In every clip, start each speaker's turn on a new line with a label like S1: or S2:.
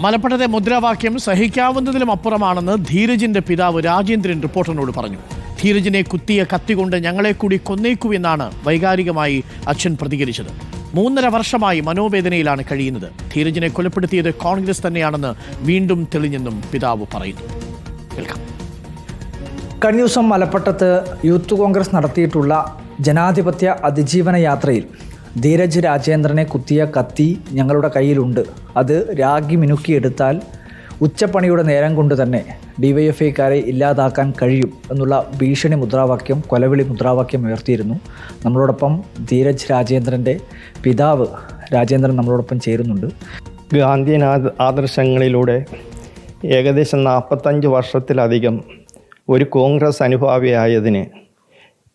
S1: മലപ്പുറത്തെ മുദ്രാവാക്യം സഹിക്കാവുന്നതിലും അപ്പുറമാണെന്ന് ധീരജിന്റെ പിതാവ് രാജേന്ദ്രൻ റിപ്പോർട്ടറിനോട് പറഞ്ഞു. ധീരജിനെ കുത്തിയ കത്തികൊണ്ട് ഞങ്ങളെ കൂടി കൊന്നേക്കൂ എന്നാണ് വൈകാരികമായി അച്ഛൻ പ്രതികരിച്ചത്. മൂന്നര വർഷമായി മനോവേദനയിലാണ് കഴിയുന്നത്. ധീരജിനെ കൊലപ്പെടുത്തിയത് കോൺഗ്രസ് തന്നെയാണെന്ന് വീണ്ടും തെളിഞ്ഞെന്നും പിതാവ് പറയുന്നു.
S2: കഴിഞ്ഞ ദിവസം മലപ്പട്ടത്ത് യൂത്ത് കോൺഗ്രസ് നടത്തിയിട്ടുള്ള ജനാധിപത്യ അതിജീവന യാത്രയിൽ ധീരജ് രാജേന്ദ്രനെ കുത്തിയ കത്തി ഞങ്ങളുടെ കയ്യിലുണ്ട്. അത് രാഗി മിനുക്കിയെടുത്താൽ ഉച്ചപ്പണിയുടെ നേരം കൊണ്ട് തന്നെ ഡിവൈഎഫ്ഐക്കാരെ ഇല്ലാതാക്കാൻ കഴിയും എന്നുള്ള ഭീഷണി മുദ്രാവാക്യം കൊലവിളി മുദ്രാവാക്യം ഉയർത്തിയിരുന്നു. നമ്മളോടൊപ്പം ധീരജ് രാജേന്ദ്രന്റെ പിതാവ് രാജേന്ദ്രൻ നമ്മളോടൊപ്പം ചേരുന്നുണ്ട്.
S3: ഗാന്ധിയൻ ആദർശങ്ങളിലൂടെ ഏകദേശം നാൽപ്പത്തഞ്ച് വർഷത്തിലധികം ഒരു കോൺഗ്രസ് അനുഭാവിയായതിന്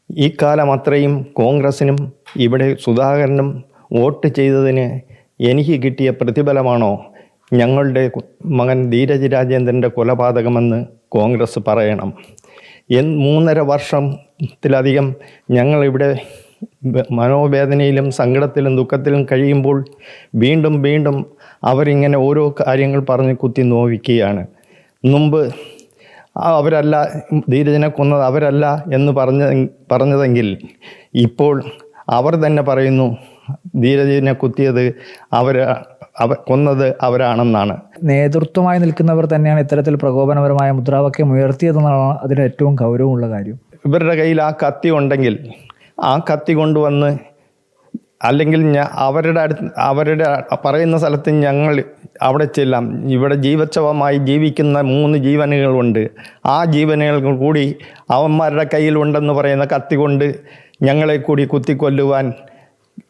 S3: ഈ കാലം അത്രയും കോൺഗ്രസിനും ഇവിടെ സുധാകരനും വോട്ട് ചെയ്തതിന് എനിക്ക് കിട്ടിയ പ്രതിഫലമാണോ ഞങ്ങളുടെ മകൻ ധീരജ് രാജേന്ദ്രന്റെ കൊലപാതകമെന്ന് കോൺഗ്രസ് പറയണം. എൻ മൂന്നര വർഷത്തിലധികം ഞങ്ങളിവിടെ മനോവേദനയിലും സങ്കടത്തിലും ദുഃഖത്തിലും കഴിയുമ്പോൾ വീണ്ടും വീണ്ടും അവരിങ്ങനെ ഓരോ കാര്യങ്ങൾ പറഞ്ഞ് കുത്തി നോവിക്കുകയാണ്. മുമ്പ് അവരല്ല ധീരജനെ കൊന്നത് അവരല്ല എന്ന് പറഞ്ഞ പറഞ്ഞതെങ്കിൽ ഇപ്പോൾ അവർ തന്നെ പറയുന്നു ധീരജനെ കുത്തിയത് അവർ അവ കൊന്നത് അവരാണെന്നാണ്.
S2: നേതൃത്വമായി നിൽക്കുന്നവർ തന്നെയാണ് ഇത്തരത്തിൽ പ്രകോപനപരമായ മുദ്രാവാക്യം ഉയർത്തിയതെന്നാണ് അതിന് ഏറ്റവും ഗൗരവമുള്ള കാര്യം.
S3: ഇവരുടെ കയ്യിൽ ആ കത്തി ഉണ്ടെങ്കിൽ ആ കത്തി കൊണ്ടുവന്ന് അല്ലെങ്കിൽ ഞാൻ അവരുടെ അടുത്ത് അവരുടെ പറയുന്ന സ്ഥലത്ത് ഞങ്ങൾ അവിടെ ചെല്ലാം. ഇവിടെ ജീവച്ഛവമായി ജീവിക്കുന്ന മൂന്ന് ജീവനുകളുണ്ട്. ആ ജീവനുകൾ കൂടി അവന്മാരുടെ കയ്യിലുണ്ടെന്ന് പറയുന്ന കത്തി കൊണ്ട് ഞങ്ങളെ കൂടി കുത്തിക്കൊല്ലുവാൻ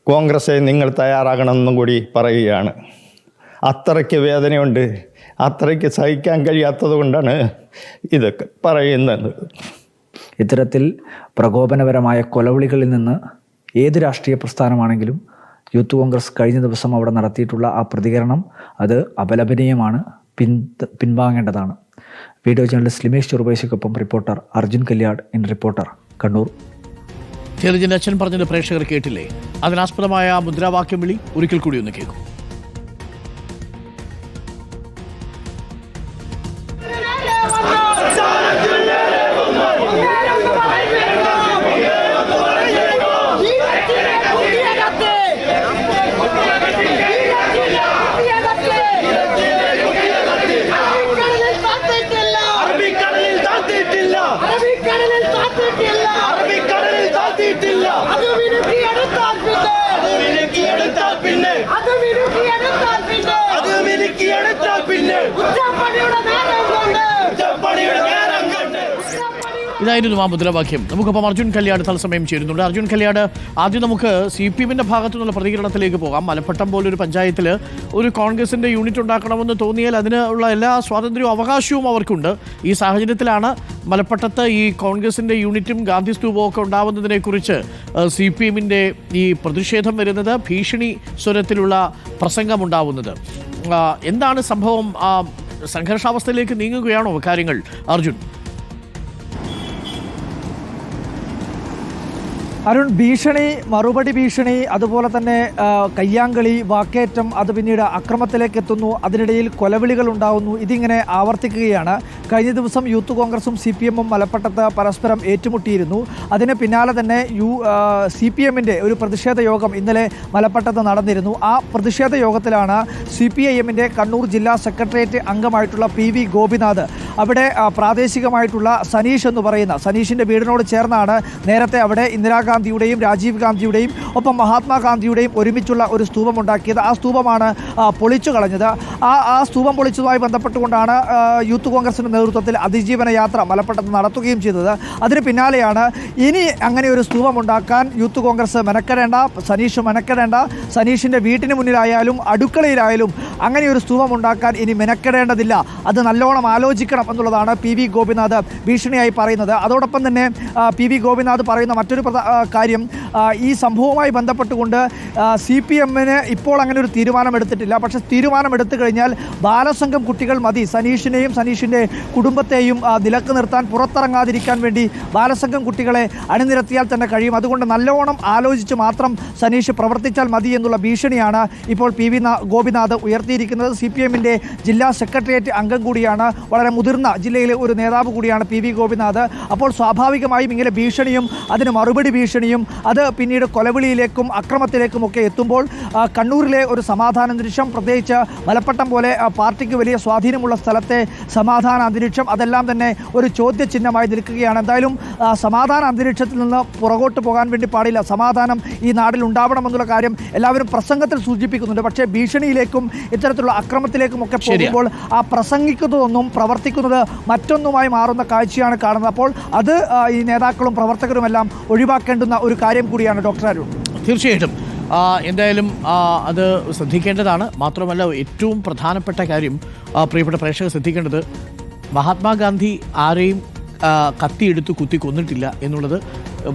S3: കോൺഗ്രസ്സെ നിങ്ങൾ തയ്യാറാകണമെന്നും കൂടി പറയുകയാണ്. അത്രയ്ക്ക് വേദനയുണ്ട്. അത്രയ്ക്ക് സഹിക്കാൻ കഴിയാത്തത് കൊണ്ടാണ് ഇതൊക്കെ പറയുന്നത്.
S2: ഇത്തരത്തിൽ പ്രകോപനപരമായ കൊലവിളികളിൽ നിന്ന് ഏത് രാഷ്ട്രീയ പ്രസ്ഥാനമാണെങ്കിലും യൂത്ത് കോൺഗ്രസ് കഴിഞ്ഞ ദിവസം അവിടെ നടത്തിയിട്ടുള്ള ആ പ്രതികരണം അത് അപലപനീയമാണ് പിൻ പിൻവാങ്ങേണ്ടതാണ്. Video journalist Limesh ചെറുപേശിക്കൊപ്പം reporter Arjun Kalyad in reporter Kannur.
S1: ധീരജിന്റെ അച്ഛൻ പറഞ്ഞത് പ്രേക്ഷകർ കേട്ടില്ലേ? അതിനാസ്പദമായ മുദ്രാവാക്യം വിളി ഒരിക്കൽ കൂടി ഒന്ന് കേൾക്കും. ഇതായിരുന്നു ആ മുദ്രാവാക്യം നമുക്കിപ്പം അർജുൻ കല്യാട് തത്സമയം ചേരുന്നുണ്ട്. അർജുൻ കല്യാട് ആദ്യം നമുക്ക് സി പി എമ്മിന്റെ ഭാഗത്തു നിന്നുള്ള പ്രതികരണത്തിലേക്ക് പോകാം. മലപ്പട്ടം പോലൊരു പഞ്ചായത്തിൽ ഒരു കോൺഗ്രസിന്റെ യൂണിറ്റ് ഉണ്ടാക്കണമെന്ന് തോന്നിയാൽ അതിനുള്ള എല്ലാ സ്വാതന്ത്ര്യവും അവകാശവും അവർക്കുണ്ട്. ഈ സാഹചര്യത്തിലാണ് മലപ്പട്ടത്ത് ഈ കോൺഗ്രസിന്റെ യൂണിറ്റും ഗാന്ധി സ്തൂപവും ഒക്കെ ഉണ്ടാവുന്നതിനെക്കുറിച്ച് സി പി എമ്മിന്റെ ഈ പ്രതിഷേധം വരുന്നത് ഭീഷണി സ്വരത്തിലുള്ള പ്രസംഗമുണ്ടാവുന്നത് എന്താണ് സംഭവം? സംഘർഷാവസ്ഥയിലേക്ക് നീങ്ങുകയാണോ കാര്യങ്ങൾ അർജുൻ?
S2: അരുൺ ഭീഷണി മറുപടി ഭീഷണി അതുപോലെ തന്നെ കയ്യാങ്കളി വാക്കേറ്റം അത് പിന്നീട് അക്രമത്തിലേക്ക് എത്തുന്നു അതിനിടയിൽ കൊലവിളികൾ ഉണ്ടാകുന്നു ഇതിങ്ങനെ ആവർത്തിക്കുകയാണ്. കഴിഞ്ഞ ദിവസം യൂത്ത് കോൺഗ്രസും സി പി എമ്മും മലപ്പട്ടത്ത് പരസ്പരം ഏറ്റുമുട്ടിയിരുന്നു. അതിന് പിന്നാലെ തന്നെ യു സി പി എമ്മിന്റെ ഒരു പ്രതിഷേധ യോഗം ഇന്നലെ മലപ്പട്ടത്ത് നടന്നിരുന്നു. ആ പ്രതിഷേധ യോഗത്തിലാണ് സി പി ഐ എമ്മിന്റെ കണ്ണൂർ ജില്ലാ സെക്രട്ടേറിയറ്റ് അംഗമായിട്ടുള്ള പി വി ഗോപിനാഥ് അവിടെ പ്രാദേശികമായിട്ടുള്ള സനീഷ് എന്ന് പറയുന്ന സനീഷിന്റെ വീടിനോട് ചേർന്നാണ് നേരത്തെ അവിടെ ഇന്ദിരാഗാന്ധിയുടെയും രാജീവ് ഗാന്ധിയുടെയും ഒപ്പം മഹാത്മാഗാന്ധിയുടെയും ഒരുമിച്ചുള്ള ഒരു സ്തൂപം ഉണ്ടാക്കിയത്. ആ സ്തൂപമാണ് പൊളിച്ചു കളഞ്ഞത്. ആ ആ സ്തൂപം പൊളിച്ചതുമായി ബന്ധപ്പെട്ടുകൊണ്ടാണ് യൂത്ത് കോൺഗ്രസിന്റെ നേതൃത്വത്തിൽ അതിജീവന യാത്ര മലപ്പട്ടത്ത് നടത്തുകയും ചെയ്തത്. അതിന് പിന്നാലെയാണ് ഇനി അങ്ങനെ ഒരു സ്തൂപം ഉണ്ടാക്കാൻ യൂത്ത് കോൺഗ്രസ് മെനക്കെടേണ്ട സനീഷ് മെനക്കെടേണ്ട സനീഷിന്റെ വീട്ടിന് മുന്നിലായാലും അടുക്കളയിലായാലും അങ്ങനെ ഒരു സ്തൂപം ഉണ്ടാക്കാൻ ഇനി മെനക്കെടേണ്ടതില്ല. അത് നല്ലോണം ആലോചിക്കണം എന്നുള്ളതാണ് പി വി ഗോപിനാഥ് ഭീഷണിയായി പറയുന്നത്. അതോടൊപ്പം തന്നെ പി വി ഗോപിനാഥ് പറയുന്ന മറ്റൊരു കാര്യം ഈ സംഭവവുമായി ബന്ധപ്പെട്ടുകൊണ്ട് സി പി എമ്മിന് ഇപ്പോൾ അങ്ങനെ ഒരു തീരുമാനം എടുത്തിട്ടില്ല പക്ഷേ തീരുമാനം എടുത്തു കഴിഞ്ഞാൽ ബാലസംഘം കുട്ടികൾ മതി. സനീഷിനെയും സനീഷിന്റെ കുടുംബത്തെയും നിലയ്ക്ക് നിർത്താൻ പുറത്തിറങ്ങാതിരിക്കാൻ വേണ്ടി ബാലസംഘം കുട്ടികളെ അണിനിരത്തിയാൽ തന്നെ കഴിയും. അതുകൊണ്ട് നല്ലോണം ആലോചിച്ച് മാത്രം സനീഷ് പ്രവർത്തിച്ചാൽ മതി എന്നുള്ള ഭീഷണിയാണ് ഇപ്പോൾ പി വി ഗോപിനാഥ് ഉയർത്തിയിരിക്കുന്നത്. സി പി എമ്മിന്റെ ജില്ലാ സെക്രട്ടേറിയറ്റ് അംഗം കൂടിയാണ് വളരെ മുതിർന്ന ജില്ലയിലെ ഒരു നേതാവ് കൂടിയാണ് പി വി ഗോപിനാഥ്. അപ്പോൾ സ്വാഭാവികമായും ഇങ്ങനെ ഭീഷണിയും അതിന് മറുപടി ഭീഷണിയും അത് പിന്നീട് കൊലവിളിയിലേക്കും അക്രമത്തിലേക്കും ഒക്കെ എത്തുമ്പോൾ കണ്ണൂരിലെ ഒരു സമാധാന അന്തരീക്ഷം പ്രത്യേകിച്ച് മലപ്പട്ടം പോലെ പാർട്ടിക്ക് വലിയ സ്വാധീനമുള്ള സ്ഥലത്തെ സമാധാന അന്തരീക്ഷം അതെല്ലാം തന്നെ ഒരു ചോദ്യചിഹ്നമായി നിൽക്കുകയാണ്. എന്തായാലും സമാധാന അന്തരീക്ഷത്തിൽ നിന്ന് പുറകോട്ട് പോകാൻ വേണ്ടി പാടില്ല. സമാധാനം ഈ നാട്ടിൽ ഉണ്ടാവണമെന്നുള്ള കാര്യം എല്ലാവരും പ്രസംഗത്തിൽ സൂചിപ്പിക്കുന്നുണ്ട്. പക്ഷേ ഭീഷണിയിലേക്കും ഇത്തരത്തിലുള്ള അക്രമത്തിലേക്കും ഒക്കെ പോകുമ്പോൾ ആ പ്രസംഗിക്കുന്നതൊന്നും പ്രവർത്തിക്കുന്നത് മറ്റൊന്നുമായി മാറുന്ന കാഴ്ചയാണ് കാണുന്നത്. അപ്പോൾ അത് ഈ നേതാക്കളും പ്രവർത്തകരുമെല്ലാം ഒഴിവാക്കേണ്ടുന്ന ഒരു കാര്യം കൂടിയാണ് ഡോക്ടർ അരുൺ.
S1: തീർച്ചയായിട്ടും. എന്തായാലും അത് ശ്രദ്ധിക്കേണ്ടതാണ്. മാത്രമല്ല ഏറ്റവും പ്രധാനപ്പെട്ട കാര്യം പ്രിയപ്പെട്ട പ്രേക്ഷകർ ശ്രദ്ധിക്കേണ്ടത് മഹാത്മാഗാന്ധി ആരെയും കത്തിയെടുത്ത് കുത്തി കൊന്നിട്ടില്ല എന്നുള്ളത്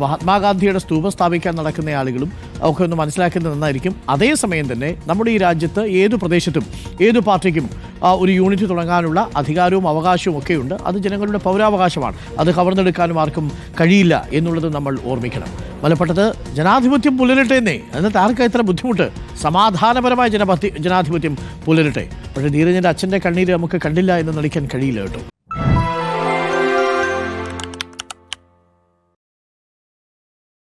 S1: മഹാത്മാഗാന്ധിയുടെ സ്തൂപം സ്ഥാപിക്കാൻ നടക്കുന്ന ആളുകളും ഒക്കെ ഒന്ന് മനസ്സിലാക്കുന്നത് നന്നായിരിക്കും. അതേസമയം തന്നെ നമ്മുടെ ഈ രാജ്യത്ത് ഏതു പ്രദേശത്തും ഏതു പാർട്ടിക്കും ഒരു യൂണിറ്റ് തുടങ്ങാനുള്ള അധികാരവും അവകാശവും ഒക്കെയുണ്ട്. അത് ജനങ്ങളുടെ പൗരാവകാശമാണ്. അത് കവർന്നെടുക്കാനും ആർക്കും കഴിയില്ല എന്നുള്ളത് നമ്മൾ ഓർമ്മിക്കണം. മലപ്പെട്ടത് ജനാധിപത്യം പുലരട്ടെ എന്നേ. എന്നിട്ട് ആർക്കാ ഇത്ര ബുദ്ധിമുട്ട്? സമാധാനപരമായ ജനപതി ജനാധിപത്യം പുലരട്ടെ. പക്ഷേ ധീരജന്റെ അച്ഛന്റെ കണ്ണീര് നമുക്ക് കണ്ടില്ല എന്ന് നടിക്കാൻ കഴിയില്ല കേട്ടോ.